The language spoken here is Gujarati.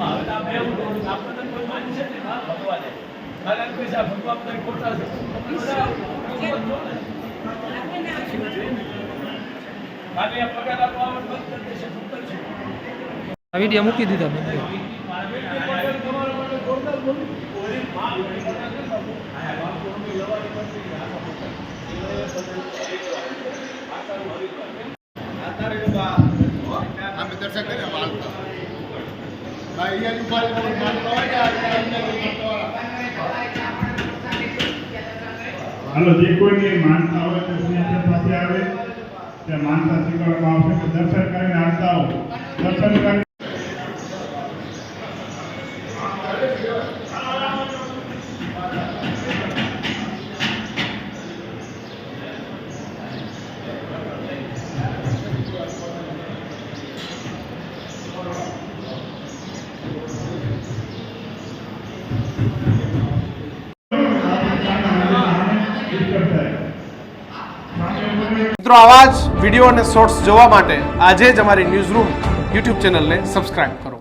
રૂમમાં હવે આ બે હું કહું આપણને કોઈ માની છે હા, ભગવાને. કારણ કે પૈસા ભગવાન તો ખોટા છે. આપણે બધા. ખાલી આ પગાર આપવા બંધ કરી દેશે? આ વીડિયો મૂકી દીધા મેં બોલું. હાલો, જે કોઈની માનતા હોય તો સિંહાસન પાસે આવે ત્યાં માનતા સ્વીકારવામાં આવશે તો દર્શન કરીને આવતા હો. દર્શન કરી મિત્રો, આવા જ વીડિયો અને શોર્ટ્સ જોવા માટે આજે જ અમારી ન્યૂઝ રૂમ યુટ્યુબ ચેનલને સબસ્ક્રાઇબ કરો.